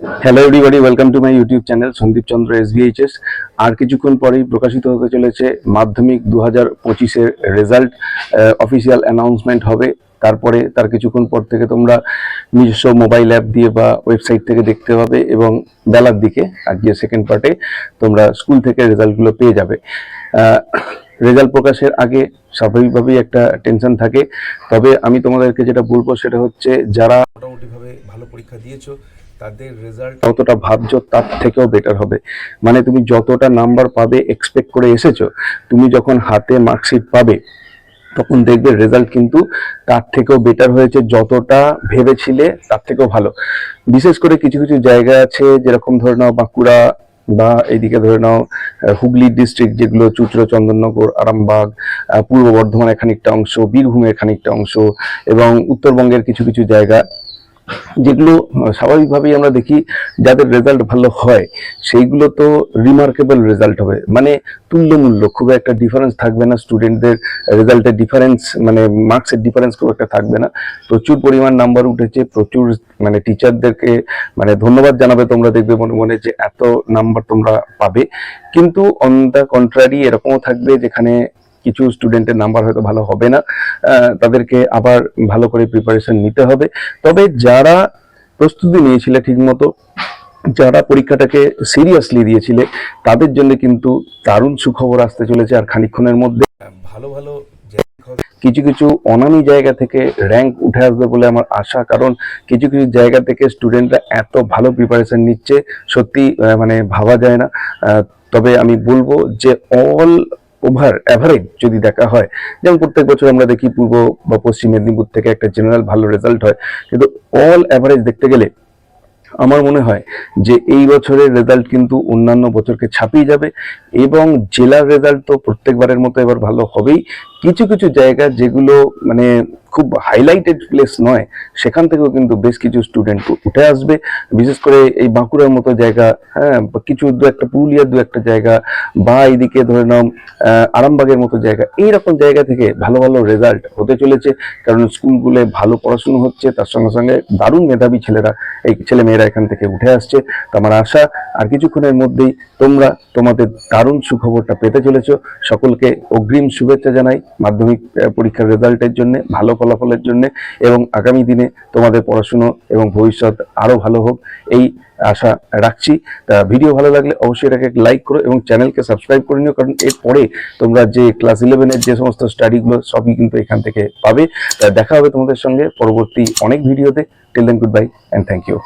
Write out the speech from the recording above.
Hello everybody welcome to my YouTube channel Sandip Chandra SBHS আর কিছুক্ষণ পরেই প্রকাশিত হতে চলেছে মাধ্যমিক দু হাজার পঁচিশের রেজাল্ট অফিসিয়াল অ্যানাউন্সমেন্ট হবে। তারপরে তার কিছুক্ষণ পর থেকে তোমরা নিজস্ব মোবাইল অ্যাপ দিয়ে বা ওয়েবসাইট থেকে দেখতে পাবে এবং বেলার দিকে আজকে সেকেন্ড পার্টে তোমরা স্কুল থেকে রেজাল্টগুলো পেয়ে যাবে। রেজাল্ট প্রকাশের আগে স্বাভাবিকভাবেই একটা টেনশন থাকে। তবে আমি তোমাদেরকে যেটা বলব সেটা হচ্ছে যারা মোটামুটিভাবে ভালো পরীক্ষা দিয়েছ, তাদের রেজাল্ট যতটা ভাবছ তার থেকেও বেটার হবে। মানে তুমি যতটা নাম্বার পাবে এক্সপেক্ট করে এসেছ, তুমি যখন হাতে মার্কশিট পাবে, তখন দেখবে রেজাল্ট কিন্তু তার থেকেও বেটার হয়েছে, যতটা ভেবেছিলে তার থেকেও ভালো। বিশেষ করে কিছু কিছু জায়গা আছে, যেরকম ধরে নাও বাঁকুড়া বা এইদিকে ধরে নাও হুগলি ডিস্ট্রিক্ট যেগুলো চুচড়ো, চন্দননগর, আরামবাগ পূর্ব বর্ধমানের খানিকটা অংশ, বীরভূমের খানিকটা অংশ, এবং উত্তরবঙ্গের কিছু কিছু জায়গা। যেগুলো স্বাভাবিকভাবেই আমরা দেখি যাদের রেজাল্ট ভালো হয়, সেইগুলো তো রিমার্কেবল রেজাল্ট হবে। মানে তুল্যমূল্য, খুব একটা ডিফারেন্স থাকবে না স্টুডেন্টদের রেজাল্টের ডিফারেন্স মানে মার্কসের ডিফারেন্স খুব একটা থাকবে না। প্রচুর পরিমাণ নাম্বার উঠেছে, প্রচুর মানে টিচারদেরকে মানে ধন্যবাদ জানাবে তোমরা দেখবে মনে মনে যে এত নাম্বার তোমরা পাবে। কিন্তু অন দ্য কন্ট্রারি এরকমও থাকবে যেখানে কিছু স্টুডেন্টের নাম্বার হয়তো ভালো হবে না তাদেরকে আবার ভালো করে প্রিপারেশন নিতে হবে। তবে যারা প্রস্তুতি নিয়েছিলে ঠিকমতো যারা পরীক্ষাটাকে সিরিয়াসলি দিয়েছিলে তাদের জন্য কিন্তু দারুণ সুখবর আসতে চলেছে আর খানিকক্ষণের মধ্যে। ভালো ভালো কিছু কিছু অনামি জায়গা থেকে র্যাঙ্ক উঠে আসবে বলে আমার আশা কারণ কিছু কিছু জায়গা থেকে স্টুডেন্টরা এত ভালো প্রিপারেশন নিচ্ছে সত্যি মানে ভাবা যায় না। তবে আমি বলব যে অল ওভার অ্যাভারেজ যদি দেখা হয়, যেমন প্রত্যেক বছর আমরা দেখি পূর্ব বা পশ্চিম মেদিনীপুর থেকে একটা জেনারেল ভালো রেজাল্ট হয়। কিন্তু অল অ্যাভারেজ দেখতে গেলে আমার মনে হয় যে এই বছরের রেজাল্ট কিন্তু অন্যান্য বছরকে ছাপিয়ে যাবে এবং জেলার রেজাল্ট তো প্রত্যেকবারের মতো এবার ভালো হবেই। কিছু কিছু জায়গা যেগুলো মানে খুব হাইলাইটেড প্লেস নয়, সেখান থেকেও কিন্তু বেশ কিছু স্টুডেন্ট উঠে আসবে। বিশেষ করে এই বাঁকুড়ার মতো জায়গা হ্যাঁ কিছু দু একটা, পুরুলিয়ার দু একটা জায়গা বা এইদিকে ধরে নাও আরামবাগের মতো জায়গা, এইরকম জায়গা থেকে ভালো ভালো রেজাল্ট হতে চলেছে। কারণ স্কুলগুলো ভালো পড়াশুনো হচ্ছে, তার সঙ্গে সঙ্গে দারুণ মেধাবী ছেলেরা, এই ছেলে মেয়েরা এখান থেকে উঠে আসছে। তো আমার আশা, আর কিছুক্ষণের মধ্যেই তোমরা তোমাদের দারুণ সুখবরটা পেতে চলেছো। সকলকে অগ্রিম শুভেচ্ছা জানাই। মাধ্যমিক পরীক্ষার রেজাল্টের জন্য ভালো ফলাফলের জন্য এবং আগামী দিনে তোমাদের পড়াশুনো এবং ভবিষ্যৎ আরও ভালো হোক, এই আশা রাখছি। তা ভিডিও ভালো লাগলে অবশ্যই এটাকে লাইক করো এবং চ্যানেলকে সাবস্ক্রাইব করে নিও, কারণ এরপরে তোমরা যে ক্লাস ইলেভেনের যে সমস্ত স্টাডিগুলো সবই কিন্তু এখান থেকে পাবে। তা দেখা হবে তোমাদের সঙ্গে পরবর্তী অনেক ভিডিওতে tell then good bye and thank you